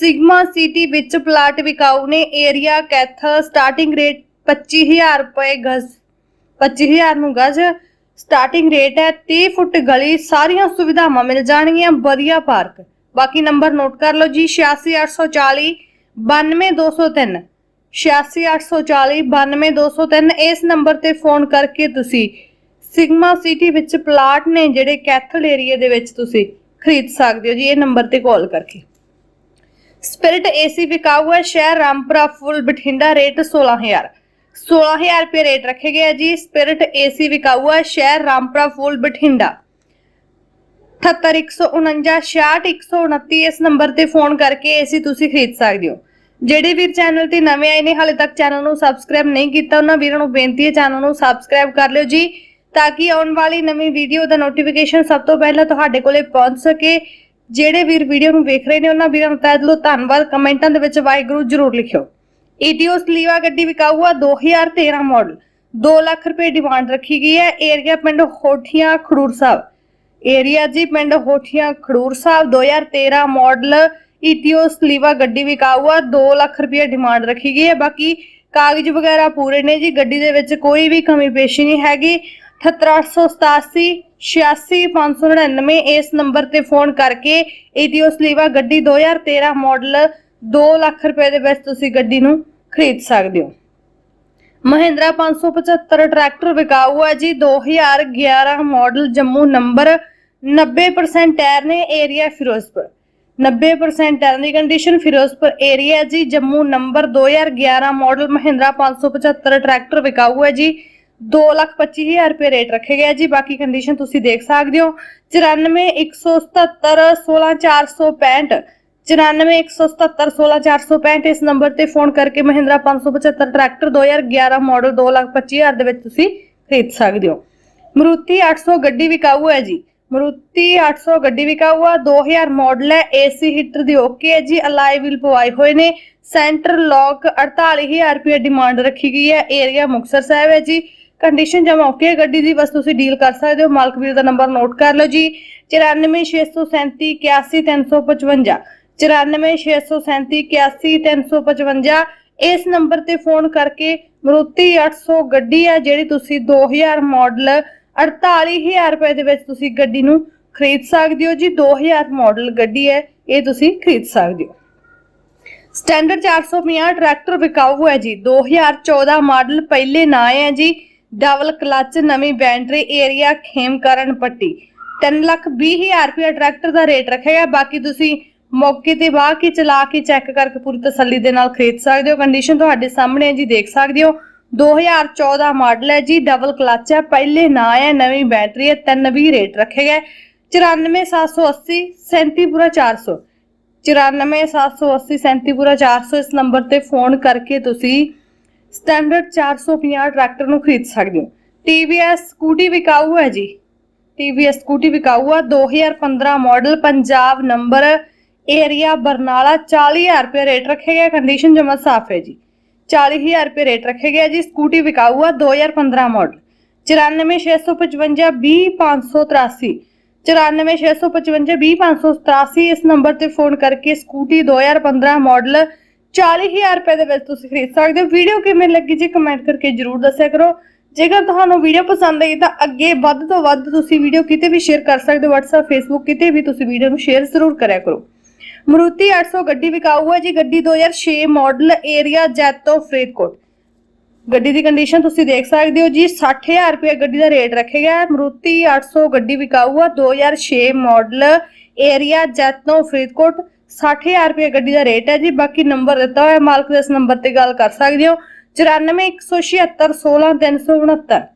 Sigma city ਵਿੱਚ plot ਵਿਕਾਊ ਨੇ ਏਰੀਆ ਕੈਥ ਸਟਾਰਟਿੰਗ ਰੇਟ 25000 ਰੁਪਏ ਗਜ਼। 25000 ਨੂੰ ਗਜ਼, ਸਟਾਰਟਿੰਗ ਰੇਟ ਹੈ 30 ਫੁੱਟ ਗਲੀ, ਸਾਰੀਆਂ ਸੁਵਿਧਾਵਾਂ ਮਿਲ ਜਾਣਗੀਆਂ, ਵਧੀਆ ਪਾਰਕ। ਬਾਕੀ ਨੰਬਰ ਨੋਟ ਕਰ ਲਓ ਜੀ 86840 92203 86840 92203 ਇਸ ਨੰਬਰ ਤੇ ਫੋਨ ਕਰਕੇ ਤੁਸੀਂ ਸਿਗਮਾ ਸਿਟੀ ਵਿੱਚ ਪਲਾਟ ਨੇ ਜਿਹੜੇ ਕੈਥਲ ਏਰੀਆ ਦੇ ਵਿੱਚ ਤੁਸੀਂ ਖਰੀਦ ਸਕਦੇ ਹੋ ਜੀ, ਇਹ ਨੰਬਰ ਤੇ ਕਾਲ ਕਰਕੇ। ਸਪਿਰਿਟ ਏਸੀ ਵਿਕਾਊ ਹੈ, ਸ਼ਹਿਰ ਰਾਮਪੁਰਾ ਫੁੱਲ ਬਠਿੰਡਾ, ਰੇਟ 16000 16000 ਰੁਪਏ ਰੇਟ ਰੱਖੇ ਗਏ ਹੈ ਜੀ। ਸਪਿਰਿਟ ਏਸੀ ਵਿਕਾਊ ਹੈ, ਸ਼ਹਿਰ ਰਾਮਪੁਰਾ ਫੁੱਲ ਬਠਿੰਡਾ। 78149 ਇਸ ਨੰਬਰ ਤੇ ਫੋਨ ਕਰਕੇ ਏਸੀ ਤੁਸੀਂ ਖਰੀਦ ਸਕਦੇ ਹੋ। ਜਿਹੜੇ ਵੀਰ ਚੈਨਲ ਤੇ ਨਵੇਂ ਆਏ ਨੇ, ਹਾਲੇ ਤੱਕ ਚੈਨਲ ਨੂੰ ਸਬਸਕ੍ਰਾਈਬ ਨਹੀਂ ਕੀਤਾ, ਉਹਨਾਂ ਵੀਰਾਂ ਨੂੰ ਬੇਨਤੀ ਹੈ ਚੈਨਲ ਨੂੰ ਸਬਸਕ੍ਰਾਈਬ ਕਰ ਲਿਓ ਜੀ, ਤਾਂ ਕਿ ਆਉਣ ਵਾਲੀ ਨਵੀਂ ਵੀਡੀਓ ਦਾ ਨੋਟੀਫਿਕੇਸ਼ਨ ਸਭ ਤੋਂ ਪਹਿਲਾਂ ਤੁਹਾਡੇ ਕੋਲੇ ਪਹੁੰਚ ਸਕੇ। ਜਿਹੜੇ ਵੀਰ ਵੀਡੀਓ ਨੂੰ ਵੇਖ ਰਹੇ ਨੇ, ਉਹਨਾਂ ਵੀਰਾਂ ਨੂੰ ਦਿਲੋਂ ਧੰਨਵਾਦ, ਕਮੈਂਟਾਂ ਦੇ ਵਿੱਚ ਵਾਹਿਗੁਰੂ ਜ਼ਰੂਰ ਲਿਖਿਓ। ਈਟੀਓਸ ਲੀਵਾ ਗੱਡੀ ਵਿਕਾਊ ਆ 2013 ਮਾਡਲ 2 ਲੱਖ ਰੁਪਏ ਡਿਮਾਂਡ ਰੱਖੀ ਗਈ ਹੈ। ਏਰੀਆ ਪਿੰਡ ਹੋਠੀਆਂ ਖਡੂਰ ਸਾਹਿਬ। ਏਰੀਆ ਜੀ ਪਿੰਡ ਹੋਠੀਆਂ ਖੜੂਰ ਸਾਹਿਬ 2013 ਮਾਡਲ ਈਟੀਓਸ ਸਲੀਵਾ ਗੱਡੀ ਵਿਕਾਊ ਆ 2 ਲੱਖ ਰੁਪਏ ਡਿਮਾਂਡ ਰੱਖੀ ਗਈ ਹੈ। ਬਾਕੀ ਕਾਗਜ਼ ਵਗੈਰਾ ਪੂਰੇ ਨੇ ਜੀ, ਗੱਡੀ ਦੇ ਵਿੱਚ ਕੋਈ ਵੀ ਕਮੀ ਪੇਸ਼ੀ ਨਹੀਂ ਹੈਗੀ। 78887 86599 ਇਸ ਨੰਬਰ ਤੇ ਫੋਨ ਕਰਕੇ ਈਟੀਓਸ ਸਲੀਵਾ ਗੱਡੀ 2013 ਮਾਡਲ 2 ਲੱਖ ਰੁਪਏ ਦੇ ਵਿੱਚ ਤੁਸੀਂ ਗੱਡੀ ਨੂੰ ਖਰੀਦ ਸਕਦੇ ਹੋ। ਮਹਿੰਦਰਾ 575 ਟਰੈਕਟਰ ਵਿਕਾਊ ਹੈ ਜੀ। 2011 ਮਾਡਲ ਜੰਮੂ ਨੰਬਰ 90% ਟਾਇਰ ਨੇ ਏਰੀਆ ਫਿਰੋਜ਼ਪੁਰ। 90% ਟਾਇਰ ਦੀ ਕੰਡੀਸ਼ਨ ਫਿਰੋਜ਼ਪੁਰ ਏਰੀਆ ਜੀ। Jammu number 2011 model Mahindra 575 tractor ਵਿਕਾਊ ਹੈ ਜੀ। 225000 ਰੁਪਏ ਰੇਟ ਰੱਖੇ ਗਏ ਜੀ। ਬਾਕੀ ਕੰਡੀਸ਼ਨ ਤੁਸੀਂ ਦੇਖ ਸਕਦੇ ਹੋ। 9417 16465 9417 16465 ਇਸ ਨੰਬਰ ਤੇ ਫੋਨ ਕਰਕੇ ਮਹਿੰਦਰਾ 575 ਟਰੈਕਟਰ 2011 ਮਾਡਲ 225000 ਦੇ ਵਿੱਚ ਤੁਸੀਂ ਖਰੀਦ ਸਕਦੇ ਹੋ। ਮਰੂਤੀ 800 ਗੱਡੀ ਵਿਕਾਊ ਹੈ ਜੀ। ਮਰੂਤੀ 800 ਗੱਡੀ ਵਿਕਾਊ ਆ। 2000 ਮਾਡਲ ਹੈ। ਏਸੀ ਹੀਟਰ ਦੀ ਓਕੇ ਹੈ ਜੀ। ਅਲਾਈ ਵੀਲ ਪਵਾਏ ਹੋਏ ਨੇ। ਸੈਂਟਰ ਲੌਕ 48000 ਰੁਪਏ ਡਿਮਾਂਡ ਰੱਖੀ ਗਈ ਹੈ। ਏਰੀਆ ਮੁਕਤਸਰ ਸਾਹਿਬ ਹੈ ਜੀ। ਕੰਡੀਸ਼ਨ ਜਾਂ ਓਕੇ ਗੱਡੀ ਦੀ, ਬਸ ਤੁਸੀਂ ਡੀਲ ਕਰ ਸਕਦੇ ਹੋ। ਮਾਲਕ ਵੀਰ ਦਾ ਨੰਬਰ ਨੋਟ ਕਰ ਲਓ ਜੀ। 94637 81355 94637 81355 ਇਸ ਨੰਬਰ ਤੇ ਫੋਨ ਕਰਕੇ ਮਰੂਤੀ 800 ਗੱਡੀ ਹੈ ਜਿਹੜੀ ਤੁਸੀਂ 2000 ਮਾਡਲ 48000 ਰੁਪਏ ਦੇ ਵਿੱਚ ਤੁਸੀਂ ਗੱਡੀ ਨੂੰ ਖਰੀਦ ਸਕਦੇ ਹੋ ਜੀ। 2000 ਮਾਡਲ ਗੱਡੀ ਹੈ, ਇਹ ਤੁਸੀਂ ਖਰੀਦ ਸਕਦੇ ਹੋ। ਸਟੈਂਡਰਡ 450 ਟਰੈਕਟਰ ਵਿਕਾਊ ਹੈ ਜੀ। 2014 ਮਾਡਲ ਪਹਿਲੇ ਨਾ ਹੈ ਜੀ। ਡਬਲ ਕਲਚ ਨਵੀਂ ਬੈਟਰੀ ਏਰੀਆ ਖੇਮਕਰਨ ਪੱਟੀ। 320000 ਰੁਪਏ ਟਰੈਕਟਰ ਦਾ ਰੇਟ ਰੱਖਿਆ ਬਾਕੀ ਤੁਸੀਂ ਮੌਕੇ ਤੇ ਬਾਹ ਕੇ ਚਲਾ ਕੇ ਚੈੱਕ ਕਰਕੇ ਪੂਰੀ ਤਸੱਲੀ ਦੇ ਨਾਲ ਖਰੀਦ ਸਕਦੇ ਹੋ। ਕੰਡੀਸ਼ਨ ਤੁਹਾਡੇ ਸਾਹਮਣੇ ਹੈ ਜੀ, ਦੇਖ ਸਕਦੇ ਹੋ। 2014 ਮਾਡਲ ਹੈ ਜੀ, ਡਬਲ ਕਲਚ ਹੈ। ਪਹਿਲੇ ਨਾ ਹੈ, ਨਵੀਂ ਬੈਟਰੀ ਹੈ। 320 ਰੇਟ ਰੱਖੇ ਗਏ 94780 37 400 94780 37 400 ਇਸ ਨੰਬਰ ਤੇ ਫੋਨ ਕਰਕੇ ਤੁਸੀਂ ਸਟੈਂਡਰਡ 450 ਟਰੈਕਟਰ ਨੂੰ ਖਰੀਦ ਸਕਦੇ ਹੋ। TVS ਸਕੂਟੀ ਵਿਕਾਊ ਹੈ ਜੀ। TVS ਸਕੂਟੀ ਵਿਕਾਊ ਆ। 2015 model Punjab number area Barnala 40000 ਰੁਪਏ ਰੇਟ ਰੱਖੇ ਗਏ। ਕੰਡੀਸ਼ਨ ਜਮਾ ਸਾਫ਼ ਹੈ ਜੀ। 40000 ਰੁਪਏ ਰੇਟ ਰੱਖੇ ਗਿਆ ਜੀ। ਸਕੂਟੀ ਵਿਕਾਊ ਆ। 2015 ਮਾਡਲ 94655 20583 94655 20583 ਇਸ ਨੰਬਰ ਤੇ ਫੋਨ ਕਰਕੇ ਸਕੂਟੀ 2015 ਮਾਡਲ 40000 ਰੁਪਏ ਦੇ ਵਿੱਚ ਤੁਸੀਂ ਖਰੀਦ ਸਕਦੇ ਹੋ। ਵੀਡੀਓ ਕਿਵੇਂ ਲੱਗੀ ਜੀ ਕਮੈਂਟ ਕਰਕੇ ਜਰੂਰ ਦੱਸਿਆ ਕਰੋ। ਜੇਕਰ ਤੁਹਾਨੂੰ ਵੀਡੀਓ ਪਸੰਦ ਆਈ ਤਾਂ ਅੱਗੇ ਵੱਧ ਤੋਂ ਵੱਧ ਤੁਸੀਂ ਵੀਡੀਓ ਕਿਤੇ ਵੀ ਸ਼ੇਅਰ ਕਰ ਸਕਦੇ ਹੋ। WhatsApp, Facebook ਕਿਤੇ ਵੀ ਤੁਸੀਂ ਵੀਡੀਓ ਨੂੰ ਸ਼ੇਅਰ ਜ਼ਰੂਰ ਕਰਿਆ ਕਰੋ। ਮਰੂਤੀ 800 ਗੱਡੀ ਵਿਕਾਊ ਹੈ ਜੀ। ਗੱਡੀ 2006 ਮਾਡਲ ਏਰੀਆ ਜੈਤੋ ਫਰੀਦਕੋਟ। ਗੱਡੀ ਦੀ ਕੰਡੀਸ਼ਨ ਤੁਸੀਂ ਦੇਖ ਸਕਦੇ ਹੋ ਜੀ। 60000 ਰੁਪਏ ਗੱਡੀ ਦਾ ਰੇਟ ਰੱਖਿਆ ਗਿਆ ਹੈ। ਮਰੂਤੀ 800 ਗੱਡੀ ਵਿਕਾਊ ਆ 2006 ਮਾਡਲ ਏਰੀਆ ਜੈਤੋ ਫਰੀਦਕੋਟ। 60000 ਰੁਪਏ ਗੱਡੀ ਦਾ ਰੇਟ ਹੈ ਜੀ, ਬਾਕੀ ਨੰਬਰ ਦਿੱਤਾ ਹੋਇਆ, ਮਾਲਕ ਦੇ ਇਸ ਨੰਬਰ ਤੇ ਗੱਲ ਕਰ ਸਕਦੇ ਹੋ। 9417 16369 9417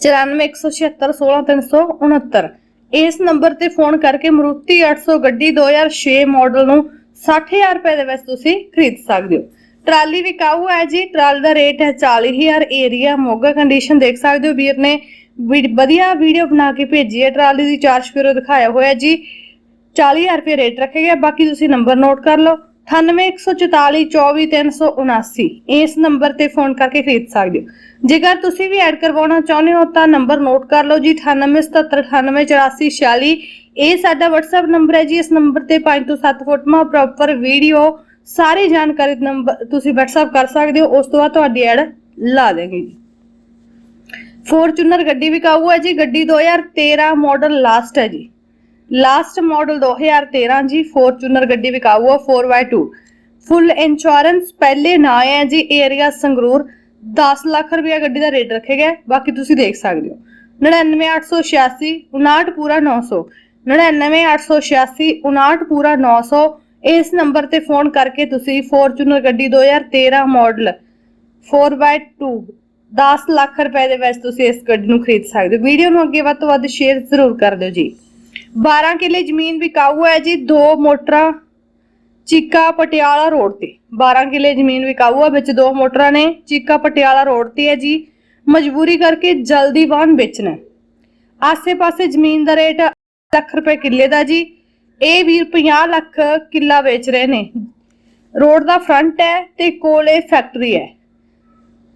16369 ਇਸ ਨੰਬਰ ਤੇ ਫੋਨ ਕਰਕੇ ਮਰੂਤੀ 800 ਗੱਡੀ 2006 ਮਾਡਲ ਨੂੰ 60000 ਰੁਪਏ ਦੇ ਵਿੱਚ ਤੁਸੀਂ ਖਰੀਦ ਸਕਦੇ ਹੋ। ਟਰਾਲੀ ਵਿਕਾਊ ਹੈ ਜੀ? ਟਰਾਲੀ ਦਾ ਰੇਟ ਹੈ 40000 ਏਰੀਆ ਮੋਗਾ ਕੰਡੀਸ਼ਨ ਦੇਖ ਸਕਦੇ ਹੋ। ਵੀਰ ਨੇ ਵੀ- ਵਧੀਆ ਵੀਡੀਓ ਬਣਾ ਕੇ ਭੇਜੀ ਹੈ। ਟਰਾਲੀ ਦੀ ਚਾਰਜ ਫਿਰ ਦਿਖਾਇਆ ਹੋਇਆ ਜੀ। 40000 ਰੁਪਏ ਰੇਟ ਰੱਖੇ ਗਿਆ ਬਾਕੀ ਤੁਸੀਂ ਨੰਬਰ ਨੋਟ ਕਰ ਲਓ 9814424379 ਇਸ ਨੰਬਰ ਤੇ ਫੋਨ ਕਰਕੇ ਖਰੀਦ ਸਕਦੇ ਹੋ। ਜੇਕਰ ਤੁਸੀਂ ਵੀ ਐਡ ਕਰਵਾਉਣਾ ਚਾਹੁੰਦੇ ਹੋ, ਤਾਂ ਨੰਬਰ ਨੋਟ ਕਰ ਲਓ ਜੀ 9877988446 ਇਹ ਸਾਡਾ WhatsApp ਨੰਬਰ ਹੈ ਜੀ, ਇਸ ਨੰਬਰ ਤੇ 5 ਤੋਂ 7 ਫੋਟੋਆਂ ਪ੍ਰੋਪਰ ਵੀਡੀਓ ਸਾਰੀ ਜਾਣਕਾਰੀ ਨੰਬਰ ਤੁਸੀਂ WhatsApp ਕਰ ਸਕਦੇ ਹੋ, ਉਸ ਤੋਂ ਬਾਅਦ ਤੁਹਾਡੀ ਐਡ ਲਾ ਦੇਵਾਂਗੇ ਜੀ। ਫੋਰਚੂਨਰ ਗੱਡੀ ਵਿਕਾਊ ਹੈ ਜੀ, ਗੱਡੀ 2013 ਮਾਡਲ ਲਾਸਟ ਹੈ ਜੀ। ਲਾਸਟ ਮਾਡਲ 2013 ਜੀ ਫੋਰਚੂਨਰ ਗੱਡੀ ਵਿਕਾਊ ਹੈ 4x2 ਫੁੱਲ ਇੰਸ਼ੋਰੈਂਸ ਪਹਿਲੇ ਨਾ ਹੈ ਜੀ ਏਰੀਆ ਸੰਗਰੂਰ। 10 ਲੱਖ ਰੁਪਇਆ ਗੱਡੀ ਦਾ ਰੇਟ ਰੱਖਿਆ ਗਿਆ ਬਾਕੀ ਤੁਸੀਂ ਦੇਖ ਸਕਦੇ ਹੋ। 99886 59 ਪੂਰਾ 900 99886 59 ਪੂਰਾ 900 ਇਸ ਨੰਬਰ ਤੇ ਫੋਨ ਕਰਕੇ ਤੁਸੀਂ ਫੋਰਚੂਨਰ ਗੱਡੀ 2013 ਮਾਡਲ 4x2 10 ਲੱਖ ਰੁਪਏ ਦੇ ਵਿੱਚ ਤੁਸੀਂ ਇਸ ਗੱਡੀ ਨੂੰ ਖਰੀਦ ਸਕਦੇ ਹੋ। ਵੀਡੀਓ ਨੂੰ ਅੱਗੇ ਵੱਧ ਤੋਂ ਵੱਧ ਸ਼ੇਅਰ ਜ਼ਰੂਰ ਕਰ ਦਿਓ ਜੀ। 12 ਕਿੱਲੇ ਜ਼ਮੀਨ ਵਿਕਾਊ ਹੈ ਜੀ, ਦੋ ਮੋਟਰਾਂ, ਚੀਕਾ ਪਟਿਆਲਾ ਰੋਡ ਤੇ। 12 ਕਿੱਲੇ ਜ਼ਮੀਨ ਵਿਕਾਊ ਹੈ, ਵਿੱਚ ਦੋ ਮੋਟਰਾਂ ਨੇ, ਚੀਕਾ ਪਟਿਆਲਾ ਰੋਡ ਤੇ ਹੈ ਜੀ। ਮਜਬੂਰੀ ਕਰਕੇ ਜਲਦੀ ਵਾਹਨ ਵੇਚਣਾ ਆਸੇ-ਪਾਸੇ ਜ਼ਮੀਨ ਦਾ ਰੇਟ ਲੱਖ ਰੁਪਏ ਕਿੱਲੇ ਦਾ ਜੀ। ਇਹ ਵੀਰ 50 ਲੱਖ ਕਿੱਲਾ ਵੇਚ ਰਹੇ ਨੇ। ਰੋਡ ਦਾ ਫਰੰਟ ਹੈ ਤੇ ਕੋਲੇ ਫੈਕਟਰੀ ਹੈ।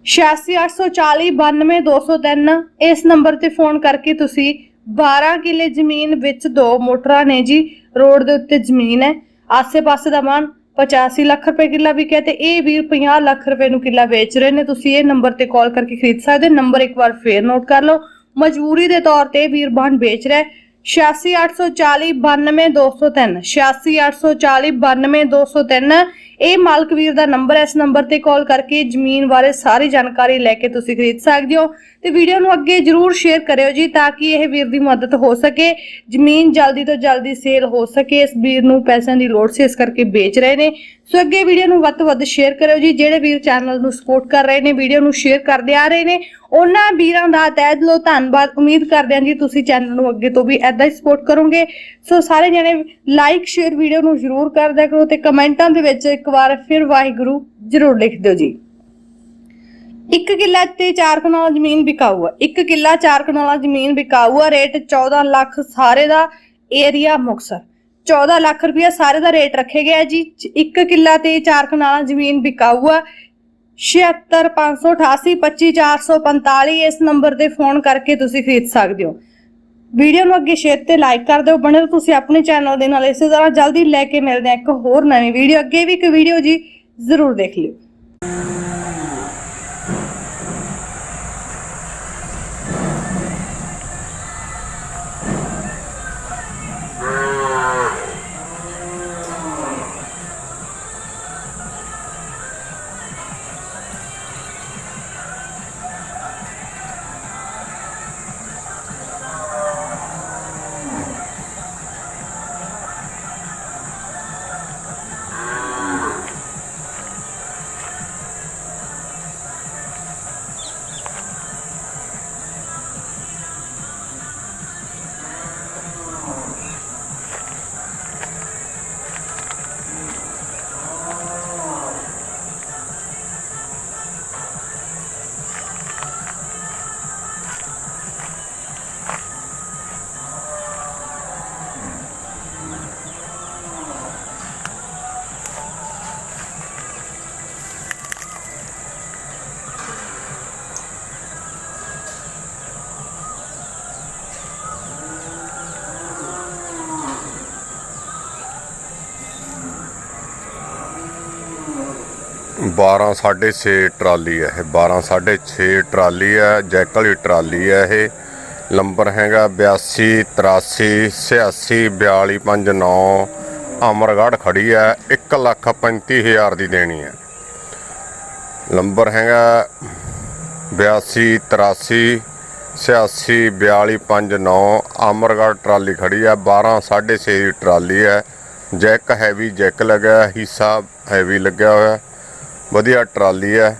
8684492203 ਇਸ ਨੰਬਰ ਤੇ ਫੋਨ ਕਰਕੇ ਤੁਸੀਂ 12 ਕਿੱਲੇ ਜ਼ਮੀਨ ਵਿੱਚ ਦੋ ਮੋਟਰਾਂ ਨੇ ਜੀ, ਰੋਡ ਦੇ ਉੱਤੇ ਜ਼ਮੀਨ ਹੈ। ਆਸੇ-ਪਾਸੇ ਦਾ ਮਾਨ 85 ਲੱਖ ਰੁਪਏ ਕਿੱਲਾ ਵਿਕਿਆ ਤੇ ਇਹ ਵੀਰ 50 ਲੱਖ ਰੁਪਏ ਨੂੰ ਕਿੱਲਾ ਵੇਚ ਰਹੇ ਨੇ। ਤੁਸੀਂ ਇਹ ਨੰਬਰ ਤੇ ਕਾਲ ਕਰਕੇ ਖਰੀਦ ਸਕਦੇ ਹੋ। ਨੰਬਰ ਇੱਕ ਵਾਰ ਫੇਰ ਨੋਟ ਕਰ ਲਓ। ਮਜਬੂਰੀ ਦੇ ਤੌਰ ਤੇ ਇਹ ਵੀਰ ਬਾਹਨ ਵੇਚ ਰਿਹਾ ਹੈ। 8684492203 8684492203 ਇਹ ਮਾਲਕ ਵੀਰ ਦਾ ਨੰਬਰ ਇਸ ਨੰਬਰ ਤੇ ਕਾਲ ਕਰਕੇ ਜ਼ਮੀਨ ਬਾਰੇ ਸਾਰੀ ਜਾਣਕਾਰੀ ਲੈ ਕੇ ਤੁਸੀਂ ਖਰੀਦ ਸਕਦੇ ਹੋ। ਤੇ ਵੀਡੀਓ ਨੂੰ ਅੱਗੇ ਜਰੂਰ ਸ਼ੇਅਰ ਕਰਿਓ ਜੀ ਤਾਂ ਕਿ ਇਹ ਵੀਰ ਦੀ ਮਦਦ ਹੋ ਸਕੇ। ਜ਼ਮੀਨ ਜਲਦੀ ਤੋਂ ਜਲਦੀ ਸੇਲ ਹੋ ਸਕੇ। ਇਸ ਵੀਰ ਨੂੰ ਪੈਸਿਆਂ ਦੀ ਲੋੜ ਸੀ, ਇਸ ਕਰਕੇ ਵੇਚ ਰਹੇ ਨੇ। ਸੋ ਅੱਗੇ ਵੀਡੀਓ ਨੂੰ ਵੱਧ ਤੋਂ ਵੱਧ ਸ਼ੇਅਰ ਕਰਿਓ ਜੀ, ਜਿਹੜੇ ਵੀਰ ਚੈਨਲ ਨੂੰ ਸਪੋਰਟ ਕਰ ਰਹੇ ਨੇ ਵੀਡੀਓ ਨੂੰ ਸ਼ੇਅਰ ਕਰਦੇ ਆ ਰਹੇ ਨੇ, ਉਹਨਾਂ ਵੀਰਾਂ ਦਾ ਤਹਿ ਦਿਲੋਂ ਧੰਨਵਾਦ। ਉਮੀਦ ਕਰਦੇ ਹਾਂ ਜੀ ਤੁਸੀਂ ਚੈਨਲ ਨੂੰ ਅੱਗੇ ਤੋਂ ਵੀ ਐਦਾਂ ਹੀ ਸਪੋਰਟ ਕਰੋਗੇ। ਸੋ ਸਾਰੇ ਜਣੇ ਲਾਈਕ ਸ਼ੇਅਰ ਵੀਡੀਓ ਨੂੰ ਜ਼ਰੂਰ ਕਰਦਿਆ ਕਰੋ ਤੇ ਕਮੈਂਟਾਂ ਦੇ ਵਿੱਚ ਇੱਕ ਵਾਰ ਫਿਰ ਵਾਹਿਗੁਰੂ ਜ਼ਰੂਰ ਲਿਖ ਦਿਓ ਜੀ। ਇੱਕ ਕਿੱਲਾ ਤੇ 4 ਕਨਾਲ ਜ਼ਮੀਨ ਵਿਕਾਊ ਆ ਇੱਕ ਕਿੱਲਾ 4 ਕਨਾਲਾ ਜ਼ਮੀਨ ਵਿਕਾਊ ਆ ਰੇਟ 14 ਲੱਖ ਸਾਰੇ ਦਾ ਏਰੀਆ ਮੁਕਸਰ 14 ਲੱਖ ਰੁਪਇਆ ਸਾਰੇ ਦਾ ਰੇਟ ਰੱਖੇ ਗਿਆ ਜੀ। ਇੱਕ ਕਿੱਲਾ ਤੇ 4 ਕਨਾਲਾ ਜ਼ਮੀਨ ਵਿਕਾਊ ਆ। 76588 25445 ਇਸ ਨੰਬਰ ਤੇ ਫੋਨ ਕਰਕੇ ਤੁਸੀਂ ਖਰੀਦ ਸਕਦੇ ਹੋ। ਵੀਡੀਓ ਨੂੰ ਅੱਗੇ ਸ਼ੇਅਰ ਤੇ ਲਾਈਕ ਕਰ ਦਿਓ। ਬਣੇ ਰਹੋ ਤੁਸੀਂ ਆਪਣੇ ਚੈਨਲ ਦੇ ਨਾਲ। ਇਸੇ ਤਰ੍ਹਾਂ ਜਲਦੀ ਲੈ ਕੇ ਮਿਲਦੇ ਹਾਂ ਇੱਕ ਹੋਰ ਨਵੀਂ ਵੀਡੀਓ। ਅੱਗੇ ਵੀ ਇੱਕ ਵੀਡੀਓ ਜੀ ਜ਼ਰੂਰ ਦੇਖ ਲਿਓ। ਬਾਰਾਂ ਸਾਢੇ ਛੇ ਟਰਾਲੀ ਹੈ ਇਹ। 12 ਸਾਢੇ ਛੇ ਟਰਾਲੀ ਹੈ ਜੈਕ ਵਾਲੀ ਟਰਾਲੀ ਹੈ ਇਹ। ਨੰਬਰ ਹੈਗਾ 82 83 86 42 59 ਅਮਰਗੜ੍ਹ ਖੜੀ ਹੈ 1 ਲੱਖ 35 ਹਜ਼ਾਰ ਦੀ ਦੇਣੀ ਹੈ। ਨੰਬਰ ਹੈਗਾ 82 83 86 42 59 ਅਮਰਗੜ੍ਹ ਟਰਾਲੀ ਖੜੀ ਹੈ 12 ਸਾਢੇ ਛੇ ਦੀ ਟਰਾਲੀ ਹੈ। ਜੈਕ ਹੈਵੀ ਜੈਕ ਲੱਗਿਆ, ਹਿੱਸਾ ਹੈਵੀ ਲੱਗਿਆ ਹੋਇਆ। ਵਧੀਆ ਟਰਾਲੀ ਹੈ।